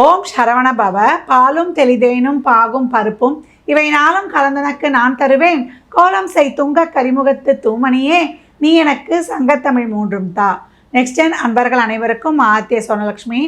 ஓம் சரவண பவ. பாலும் தெளிதேனும் பாகும் பருப்பும் இவை நாளும் கலந்தனக்கு நான் தருவேன். கோலம் செய் துங்க கரிமுகத்து தூமணியே நீ எனக்கு சங்கத்தமிழ் மூன்றும் தா. நெக்ஸ்ட் ஜென் அன்பர்கள் அனைவருக்கும் ஆத்திய சோனலக்ஷ்மி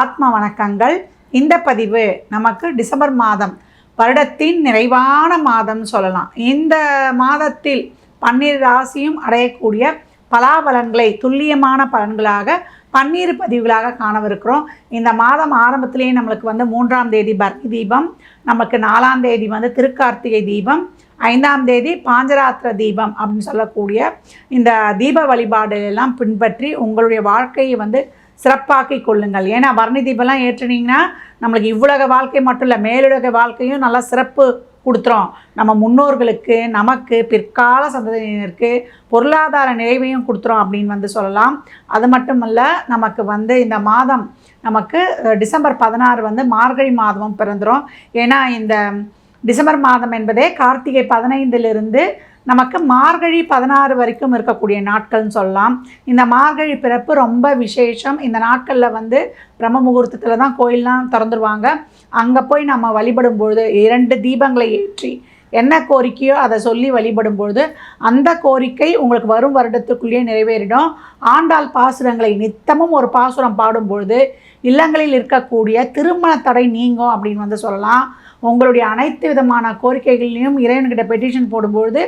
ஆத்ம வணக்கங்கள். இந்த பதிவு நமக்கு டிசம்பர் மாதம் வருடத்தின் நிறைவான மாதம் சொல்லலாம். இந்த மாதத்தில் பன்னிரு ராசியும் அடையக்கூடிய பலாபலன்களை துல்லியமான பலன்களாக பன்னீர் பதிவுகளாக காணவிருக்கிறோம். இந்த மாதம் ஆரம்பத்திலேயே நம்மளுக்கு வந்து மூன்றாம் தேதி பரணி தீபம் நமக்கு நாலாம் தேதி வந்து திருக்கார்த்திகை தீபம் ஐந்தாம் தேதி பாஞ்சராத்திர தீபம் அப்படின்னு சொல்லக்கூடிய இந்த தீப வழிபாடு எல்லாம் பின்பற்றி உங்களுடைய வாழ்க்கையை வந்து சிறப்பாக்கி கொள்ளுங்கள். ஏன்னா வர்ணி தீபம்லாம் ஏற்றுனீங்கன்னா நம்மளுக்கு இவ்வுலக வாழ்க்கை மட்டும் இல்லை மேலுலக வாழ்க்கையும் நல்லா சிறப்பு கொடுத்துரும் நம்ம முன்னோர்களுக்கு நமக்கு பிற்கால சந்ததியினருக்கு பொருளாதார நிறைவையும் கொடுத்துரும் அப்படின்னு வந்து சொல்லலாம். அது மட்டுமல்ல நமக்கு வந்து இந்த மாதம் நமக்கு டிசம்பர் பதினாறு வந்து மார்கழி மாதமும் பிறந்துடும் ஏன்னா இந்த டிசம்பர் மாதம் என்பதே கார்த்திகை பதினைந்திலிருந்து நமக்கு மார்கழி பதினாறு வரைக்கும் இருக்கக்கூடிய நாட்கள்னு சொல்லலாம். இந்த மார்கழி பிறப்பு ரொம்ப விசேஷம். இந்த நாட்களில் வந்து பிரம்ம முகூர்த்தத்தில் தான் கோயிலெலாம் திறந்துருவாங்க. அங்கே போய் நம்ம வழிபடும் பொழுது இரண்டு தீபங்களை ஏற்றி என்ன கோரிக்கையோ அதை சொல்லி வழிபடும் பொழுது அந்த கோரிக்கை உங்களுக்கு வரும் வருடத்துக்குள்ளேயே நிறைவேறிடும். ஆண்டாள் பாசுரங்களை நித்தமும் ஒரு பாசுரம் பாடும் பொழுது இல்லங்களில் இருக்கக்கூடிய திருமண தடை நீங்கும் அப்படின்னு வந்து சொல்லலாம். உங்களுடைய அனைத்து விதமான கோரிக்கைகளையும் இறைவன்கிட்ட பெட்டிஷன் போடும்பொழுது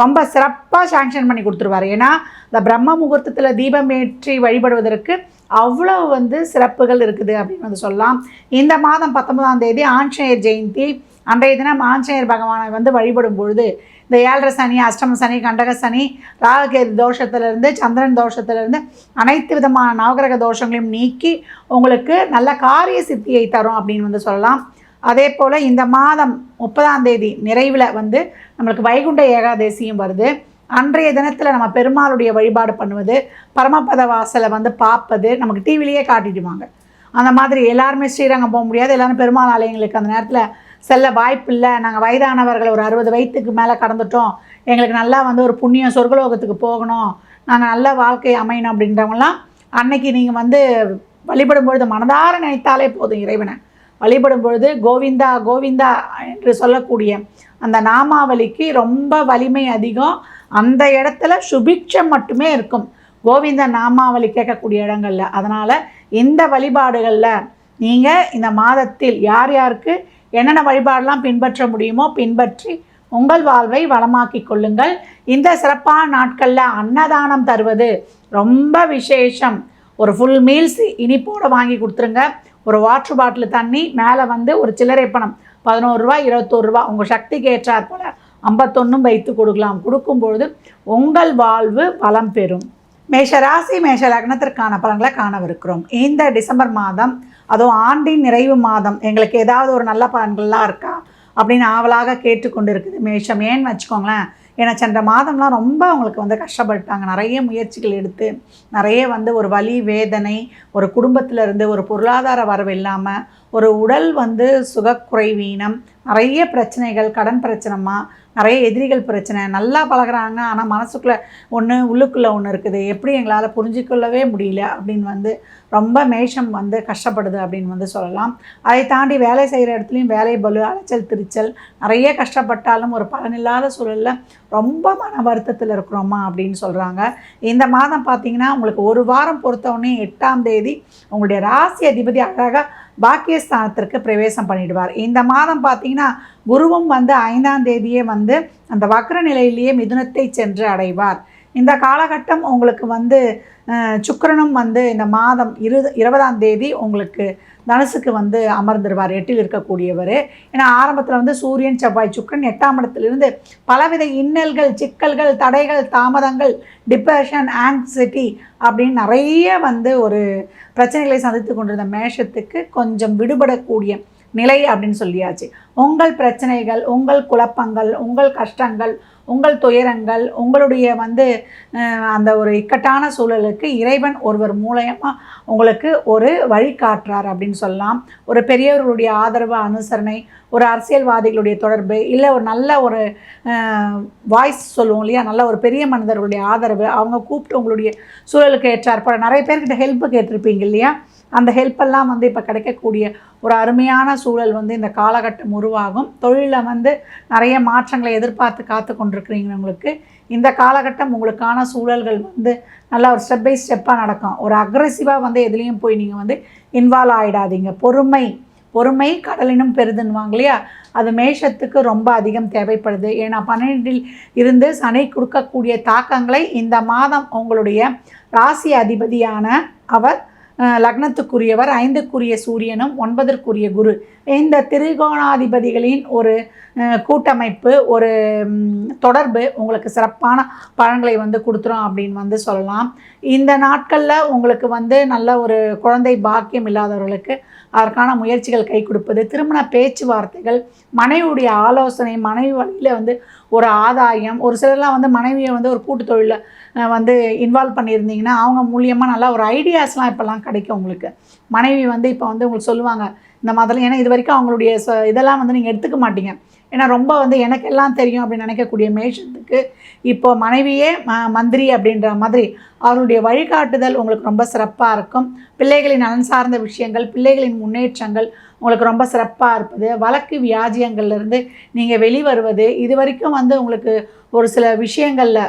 ரொம்ப சிறப்பாக சாங்ஷன் பண்ணி கொடுத்துருவார். ஏன்னா இந்த பிரம்ம முகூர்த்தத்தில் தீபம் ஏற்றி வழிபடுவதற்கு அவ்வளோ வந்து சிறப்புகள் இருக்குது அப்படின்னு வந்து சொல்லலாம். இந்த மாதம் பத்தொன்பதாம் தேதி ஆஞ்சநேயர் ஜெயந்தி. அன்றைய தினம் ஆஞ்சநேயர் பகவானை வந்து வழிபடும் பொழுது இந்த ஏழரை சனி அஷ்டம சனி கண்டக சனி ராககேது தோஷத்திலிருந்து சந்திரன் தோஷத்திலிருந்து அனைத்து விதமான நவகிரக தோஷங்களையும் நீக்கி உங்களுக்கு நல்ல காரிய சித்தியை தரும் அப்படின்னு வந்து சொல்லலாம். அதே போல் இந்த மாதம் முப்பதாம் தேதி நிறைவில் வந்து நம்மளுக்கு வைகுண்ட ஏகாதசியும் வருது. அன்றைய தினத்தில் நம்ம பெருமாளுடைய வழிபாடு பண்ணுவது பரமபத வாசலை வந்து பார்ப்பது நமக்கு டிவிலேயே காட்டிடுவாங்க. அந்த மாதிரி எல்லாருமே ஸ்ரீரங்கம் போக முடியாது. எல்லாரும் பெருமாள் ஆலயங்களுக்கு அந்த நேரத்தில் செல்ல வாய்ப்பில்லை நாங்கள் வயதானவர்கள் ஒரு அறுபது வயதுக்கு மேலே கடந்துட்டோம். எங்களுக்கு நல்லா வந்து ஒரு புண்ணியம் சொர்க்கலோகத்துக்கு போகணும். நாங்கள் நல்ல வாழ்க்கை அமையணும் அப்படின்றவங்களாம் அன்னைக்கு நீங்கள் வந்து வழிபடும் பொழுது மனதார நினைத்தாலே போதும் இறைவனை. வழிபடும் பொழுது கோவிந்தா கோவிந்தா என்று சொல்லக்கூடிய அந்த நாமாவளிக்கு ரொம்ப வலிமை அதிகம். அந்த இடத்துல சுபிக்ஷம் மட்டுமே இருக்கும். கோவிந்த நாமாவளி கேட்கக்கூடிய இடங்களில். அதனால் இந்த வழிபாடுகளில் நீங்கள் இந்த மாதத்தில் யார் யாருக்கு என்னென்ன வழிபாடெல்லாம் பின்பற்ற முடியுமோ பின்பற்றி உங்கள் வாழ்வை வளமாக்கி கொள்ளுங்கள். இந்த சிறப்பான நாட்களில் அன்னதானம் தருவது ரொம்ப விசேஷம். ஒரு ஃபுல் மீல்ஸ் இனிப்போடு வாங்கி கொடுத்துருங்க. ஒரு வாட்ரு பாட்டில் தண்ணி மேலே வந்து ஒரு சில்லறை பணம். பதினோரு ரூபா இருபத்தோரு ரூபா. உங்கள் சக்திக்கு ஏற்றாற் போல் ஐம்பத்தொன்னும் வைத்து கொடுக்கலாம். கொடுக்கும்பொழுது உங்கள் வாழ்வு வளம் பெறும். மேஷ ராசி மேஷ லக்னத்திற்கான பலன்களை காணவிருக்கிறோம். இந்த டிசம்பர் மாதம் அதுவும் ஆண்டின் நிறைவு மாதம் எங்களுக்கு ஏதாவது ஒரு நல்ல பலன்கள்லாம் இருக்கா? அப்படின்னு ஆவலாக கேட்டுக்கொண்டு இருக்குது மேஷம். ஏன்னு வச்சுக்கோங்களேன் ஏன்னா சென்ற மாதம்லாம் ரொம்ப அவங்களுக்கு வந்து கஷ்டப்பட்டாங்க. நிறைய முயற்சிகள் எடுத்து நிறைய வந்து ஒரு வலி வேதனை ஒரு குடும்பத்தில் இருந்து ஒரு பொருளாதார வரவு இல்லாமல் ஒரு உடல் வந்து சுகக்குறைவீனம் நிறைய பிரச்சனைகள் கடன் பிரச்சனைமா நிறைய எதிரிகள் பிரச்சனை நல்லா பழகுறாங்க ஆனால் மனசுக்குள்ளே ஒன்று உள்ளுக்குள்ளே ஒன்று இருக்குது. எப்படி எங்களால் புரிஞ்சுக்கொள்ளவே முடியல அப்படின்னு வந்து ரொம்ப மேஷம் வந்து கஷ்டப்படுது அப்படின்னு வந்து சொல்லலாம். அதை தாண்டி வேலை செய்கிற இடத்துலையும் வேலை பலு அலைச்சல் திரிச்சல் நிறைய கஷ்டப்பட்டாலும் ஒரு பலனில்லாத சூழலில் ரொம்ப மன வருத்தத்தில் இருக்கிறோமா அப்படின்னு சொல்கிறாங்க இந்த மாதம் பார்த்தீங்கன்னா உங்களுக்கு ஒரு வாரம் பொறுத்தவொடனே எட்டாம் தேதி உங்களுடைய ராசி அதிபதி அழகாக பாக்கியஸ்தானத்திற்கு பிரவேசம் பண்ணிடுவார். இந்த மாதம் பார்த்தீங்கன்னா குருவும் வந்து ஐந்தாம் தேதியே வந்து அந்த வக்ர நிலையிலேயே மிதுனத்தை சென்று அடைவார். இந்த காலகட்டம் உங்களுக்கு வந்து சுக்கரனும் வந்து இந்த மாதம் இரு இருபதாம் தேதி உங்களுக்கு தனுசுக்கு வந்து அமர்ந்துருவார். எட்டில் இருக்கக்கூடியவர். ஏன்னா ஆரம்பத்தில் வந்து சூரியன் செவ்வாய் சுக்கிரன் எட்டாம் இடத்துலேருந்து பலவித இன்னல்கள் சிக்கல்கள் தடைகள் தாமதங்கள் டிப்ரெஷன் ஆங்ஸைட்டி அப்படின்னு நிறைய வந்து ஒரு பிரச்சனைகளை சந்தித்து கொண்டிருந்த மேஷத்துக்கு கொஞ்சம் விடுபடக்கூடிய நிலை அப்படின்னு சொல்லியாச்சு. உங்கள் பிரச்சனைகள் உங்கள் குழப்பங்கள் உங்கள் கஷ்டங்கள் உங்கள் துயரங்கள் உங்களுடைய வந்து அந்த ஒரு இக்கட்டான சூழலுக்கு இறைவன் ஒருவர் மூலயமா உங்களுக்கு ஒரு வழிகாட்டுறார் அப்படின்னு சொல்லலாம். ஒரு பெரியவர்களுடைய ஆதரவு அனுசரணை ஒரு அரசியல்வாதிகளுடைய தொடர்பு இல்லை ஒரு நல்ல ஒரு வாய்ஸ் சொல்லுவோம் இல்லையா? நல்ல ஒரு பெரிய மனிதர்களுடைய ஆதரவு அவங்க கூப்பிட்டு உங்களுடைய சூழலுக்கு ஏற்றார் நிறைய பேர்கிட்ட ஹெல்ப் கேட்டிருப்பீங்க இல்லையா? அந்த ஹெல்ப்பெல்லாம் வந்து இப்போ கிடைக்கக்கூடிய ஒரு அருமையான சூழல் வந்து இந்த காலகட்டம் உருவாகும். தொழிலில் வந்து நிறைய மாற்றங்களை எதிர்பார்த்து காத்து கொண்டிருக்கிறீங்களுக்கு இந்த காலகட்டம் உங்களுக்கான சூழல்கள் வந்து நல்லா ஒரு ஸ்டெப் பை ஸ்டெப்பாக நடக்கும். ஒரு அக்ரெசிவாக வந்து எதுலேயும் போய் நீங்கள் வந்து இன்வால்வ் ஆகிடாதீங்க பொறுமை பொறுமை கடலினும் பெருதுன்னுவாங்க இல்லையா? அது மேஷத்துக்கு ரொம்ப அதிகம் தேவைப்படுது. ஏன்னா பன்னெண்டில் இருந்து சனை கொடுக்கக்கூடிய தாக்கங்களை இந்த மாதம் உங்களுடைய ராசி அதிபதியான அவர் லக்னத்துக்குரியவர் ஐந்துக்குரிய சூரியனும் ஒன்பதற்குரிய குரு. இந்த திரிகோணாதிபதிகளின் ஒரு கூட்டமைப்பு ஒரு தொடர்பு உங்களுக்கு சிறப்பான பலன்களை வந்து கொடுத்துரும் அப்படின்னு வந்து சொல்லலாம். இந்த நாட்களில் உங்களுக்கு வந்து நல்ல ஒரு குழந்தை பாக்கியம் இல்லாதவர்களுக்கு அதற்கான முயற்சிகள் கை கொடுப்பது திருமண பேச்சுவார்த்தைகள் மனைவியுடைய ஆலோசனை மனைவி வழியில் வந்து ஒரு ஆதாயம் ஒரு சிலர்லாம் வந்து மனைவியை வந்து ஒரு கூட்டு தொழிலில் வந்து இன்வால்வ் பண்ணியிருந்தீங்கன்னா அவங்க மூலியமாக நல்லா ஒரு ஐடியாஸ்லாம் இப்போல்லாம் கிடைக்கும் உங்களுக்கு. மனைவி வந்து இப்போ வந்து உங்களுக்கு சொல்லுவாங்க இந்த மாதிரிலாம் ஏன்னா இது வரைக்கும் அவங்களுடைய ச- இதெல்லாம் வந்து நீங்கள் எடுத்துக்க மாட்டீங்க. ஏன்னா ரொம்ப வந்து எனக்கு எல்லாம் தெரியும் அப்படின்னு நினைக்கக்கூடிய மேஷத்துக்கு இப்போ மனைவியே ம மந்திரி அப்படின்ற மாதிரி அவருடைய வழிகாட்டுதல் உங்களுக்கு ரொம்ப சிறப்பாக இருக்கும். பிள்ளைகளின் நலன் சார்ந்த விஷயங்கள் பிள்ளைகளின் முன்னேற்றங்கள் உங்களுக்கு ரொம்ப சிறப்பாக இருப்பது. வழக்கு வியாஜியங்கள்லேருந்து நீங்கள் வெளிவருவது. இது வரைக்கும் வந்து உங்களுக்கு ஒரு சில விஷயங்களில்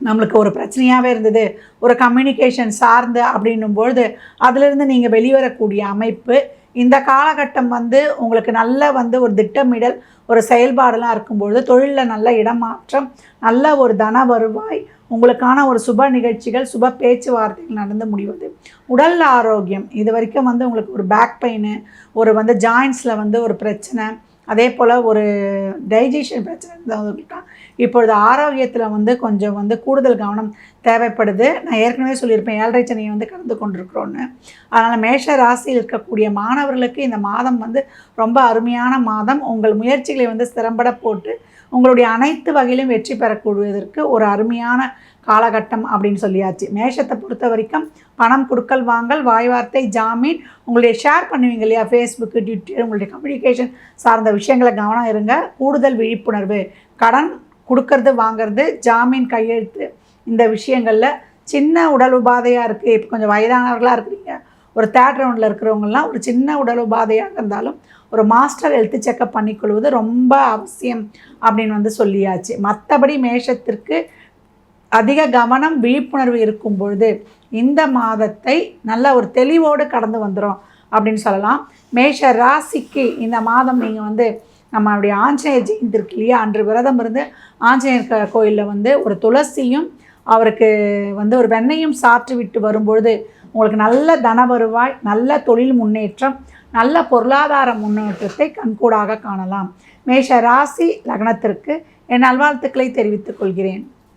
நம்மளுக்கு ஒரு பிரச்சனையாகவே இருந்தது. ஒரு கம்யூனிகேஷன் சார்ந்து அப்படின்னும் பொழுது அதிலிருந்து நீங்கள் வெளிவரக்கூடிய அமைப்பு இந்த காலகட்டம் வந்து உங்களுக்கு நல்ல வந்து ஒரு திட்டமிடல் ஒரு செயல்பாடெல்லாம் இருக்கும்பொழுது தொழிலில் நல்ல இடமாற்றம் நல்ல ஒரு தன வருவாய் உங்களுக்கான ஒரு சுப நிகழ்ச்சிகள் சுப பேச்சுவார்த்தைகள் நடந்து முடிவது. உடல் ஆரோக்கியம் இது வரைக்கும் வந்து உங்களுக்கு ஒரு பேக் பெயின் ஒரு வந்து ஜாயின்ஸில் வந்து ஒரு பிரச்சனை அதே போல் ஒரு டைஜஷன் பிரச்சனை இருந்தவங்கள்ட்ட இப்பொழுது ஆரோக்கியத்தில் வந்து கொஞ்சம் வந்து கூடுதல் கவனம் தேவைப்படுது. நான் ஏற்கனவே சொல்லியிருப்பேன் ஏழரை சனியை வந்து கலந்து கொண்டிருக்கிறோன்னு அதனால் மேஷ ராசியில் இருக்கக்கூடிய மாணவர்களுக்கு இந்த மாதம் வந்து ரொம்ப அருமையான மாதம். உங்கள் முயற்சிகளை வந்து சிறம்பட போட்டு உங்களுடைய அனைத்து வகையிலும் வெற்றி பெறக்கூடியதற்கு ஒரு அருமையான காலகட்டம் அப்படின்னு சொல்லியாச்சு. மேஷத்தை பொறுத்த வரைக்கும் பணம் கொடுக்கல் வாங்கல் வாய் வார்த்தை ஜாமீன் உங்களுடைய ஷேர் பண்ணுவீங்க இல்லையா? ஃபேஸ்புக்கு ட்விட்டர் உங்களுடைய கம்யூனிகேஷன் சார்ந்த விஷயங்களை கவனம் இருங்க. கூடுதல் விழிப்புணர்வு. கடன் கொடுக்கறது வாங்குறது ஜாமீன் கையெழுத்து இந்த விஷயங்களில் சின்ன உடல் உபாதையாக இருக்குது இப்போ கொஞ்சம் வயதானவர்களாக இருக்கிறீங்க. ஒரு தேர்ட் ரவுண்டில் இருக்கிறவங்கலாம் ஒரு சின்ன உடல் உபாதையாக இருந்தாலும் ஒரு மாஸ்டர் ஹெல்த் செக்கப் பண்ணிக்கொள்வது ரொம்ப அவசியம் அப்படின்னு வந்து சொல்லியாச்சு. மற்றபடி மேஷத்திற்கு அதிக கவனம் விழிப்புணர்வு இருக்கும் பொழுது இந்த மாதத்தை நல்ல ஒரு தெளிவோடு கடந்து வந்துடும் அப்படின்னு சொல்லலாம். மேஷ ராசிக்கு இந்த மாதம் நீங்கள் வந்து நம்மளுடைய ஆஞ்சநேயர் ஜெயந்தி இருக்கு இல்லையா? அன்று விரதம் இருந்து ஆஞ்சநேயர் கோயிலில் வந்து ஒரு துளசியும் அவருக்கு வந்து ஒரு வெண்ணையும் சாற்றி விட்டு வரும்பொழுது உங்களுக்கு நல்ல தன வருவாய் நல்ல தொழில் முன்னேற்றம் நல்ல பொருளாதார முன்னேற்றத்தை கண்கூடாக காணலாம். மேஷ ராசி லக்னத்திற்கு என் நல்வாழ்த்துக்களை தெரிவித்துக் கொள்கிறேன்.